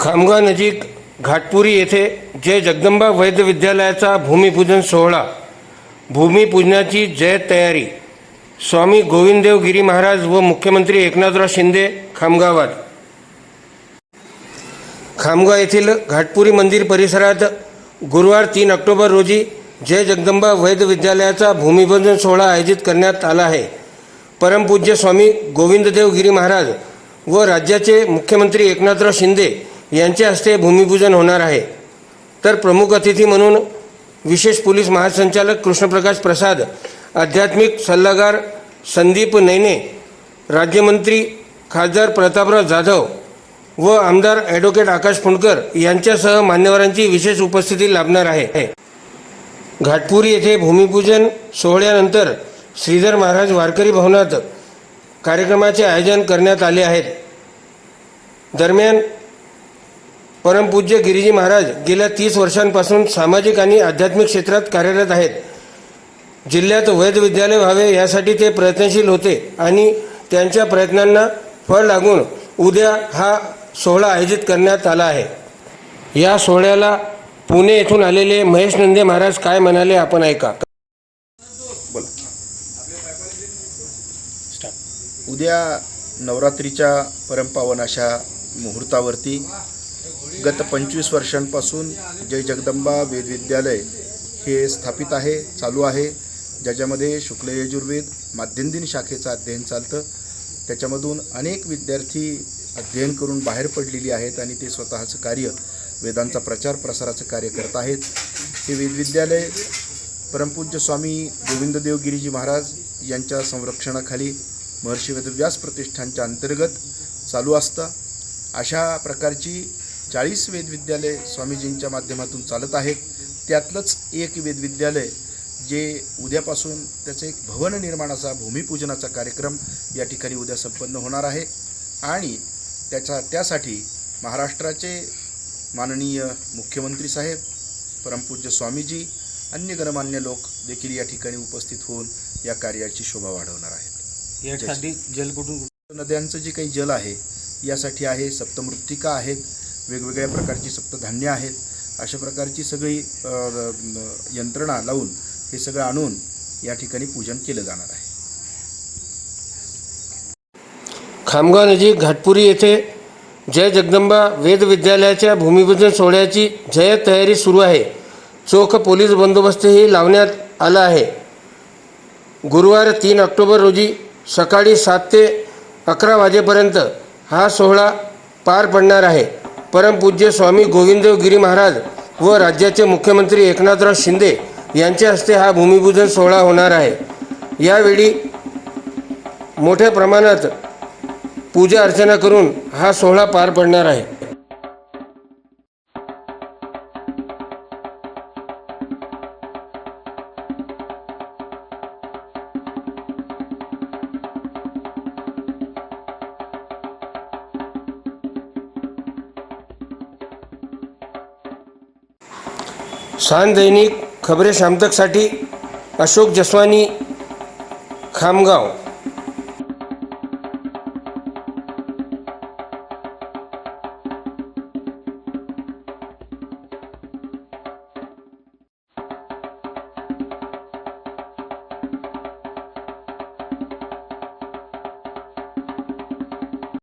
खामगाव नजीक घाटपुरी येथे जय जगदंबा वैद्य विद्यालयाचा भूमिपूजन सोहळा भूमिपूजनाची जय तयारी स्वामी गोविंददेव गिरी महाराज व मुख्यमंत्री एकनाथराव शिंदे खामगावात. खामगाव येथील घाटपुरी मंदिर परिसरात गुरुवार तीन ऑक्टोबर रोजी जय जगदंबा वैद्य विद्यालयाचा भूमिपूजन सोहळा आयोजित करण्यात आला आहे. परमपूज्य स्वामी गोविंददेव गिरी महाराज व राज्याचे मुख्यमंत्री एकनाथराव शिंदे यांच्या हस्ते भूमिपूजन होणार आहे. तर प्रमुख अतिथी म्हणून विशेष पोलीस महासंचालक कृष्णप्रकाश प्रसाद आध्यात्मिक सल्लागार संदीप नैने राज्यमंत्री खासदार प्रतापराव जाधव व आमदार ॲडव्होकेट आकाश फुंडकर यांच्यासह मान्यवरांची विशेष उपस्थिती लाभणार आहे. घाटपुरी येथे भूमिपूजन सोहळ्यानंतर श्रीधर महाराज वारकरी भवनात कार्यक्रमाचे आयोजन करण्यात आले आहेत. दरम्यान परमपूज्य गिरीजी महाराज गेल्या तीस वर्षांपासून सामाजिक आणि आध्यात्मिक क्षेत्रात कार्यरत आहेत. जिल्ह्यात वैध विद्यालय व्हावे यासाठी ते प्रयत्नशील होते आणि त्यांच्या प्रयत्नांना फळ लागून उद्या हा सोहळा आयोजित करण्यात आला आहे. या सोहळ्याला पुणे येथून आलेले महेश नंदे महाराज काय म्हणाले आपण ऐका. उद्या नवरात्रीच्या परमपावन अशा मुहूर्तावरती गत पंचवीस वर्षांपासून जय जगदंबा वेद विद्यालय हे स्थापित आहे चालू आहे. ज्याच्यामध्ये शुक्ल यजुर्वेद माध्यमदिन शाखेचं अध्ययन चालतं. त्याच्यामधून अनेक विद्यार्थी अध्ययन करून बाहेर पडलेली आहेत आणि ते स्वतःचं कार्य वेदांचा प्रचार प्रसाराचं कार्य करत आहेत. हे वेद विद्यालय परमपूज्य स्वामी गोविंददेव गिरीजी महाराज यांच्या संरक्षणाखाली महर्षी वेदव्यास प्रतिष्ठानच्या अंतर्गत चालू असतं. अशा प्रकारची चाळीस वेदविद्यालय स्वामीजींच्या माध्यमातून चालत आहेत. त्यातलंच एक वेदविद्यालय जे उद्यापासून त्याचं एक भवन निर्माणाचा भूमिपूजनाचा कार्यक्रम या ठिकाणी उद्या संपन्न होणार आहे. आणि त्याचा त्यासाठी महाराष्ट्राचे माननीय मुख्यमंत्री साहेब परमपूज्य स्वामीजी अन्य गणमान्य लोक देखील या ठिकाणी उपस्थित होऊन या कार्याची शोभा वाढवणार आहेत. यासाठी जल कुठून नद्यांचं जे काही जल आहे यासाठी आहे सप्तमृत्तिका आहेत. वेगवेगळ्या प्रकारची सप्तधान्य आहेत. अशा प्रकारची सगळी यंत्रणा लावून हे सगळं आणून या ठिकाणी पूजन केलं जाणार आहे. खामगाव नजीक घाटपुरी येथे जय जगदंबा वेद विद्यालयाच्या भूमिपूजन सोहळ्याची जय तयारी सुरू आहे. चोख पोलीस बंदोबस्तही लावण्यात आला आहे. गुरुवार तीन ऑक्टोबर रोजी सकाळी सात ते अकरा वाजेपर्यंत हा सोहळा पार पडणार आहे. परमपूज्य स्वामी गोविंददेव गिरी महाराज व राज्याचे मुख्यमंत्री एकनाथराव शिंदे यांच्या हस्ते हा भूमिपूजन सोहळा होणार आहे. यावेळी मोठ्या प्रमाणात पूजा अर्चना करून हा सोहळा पार पडणार आहे. सान दैनिक खबरे शामतकसाठी अशोक जसवानी खामगाव.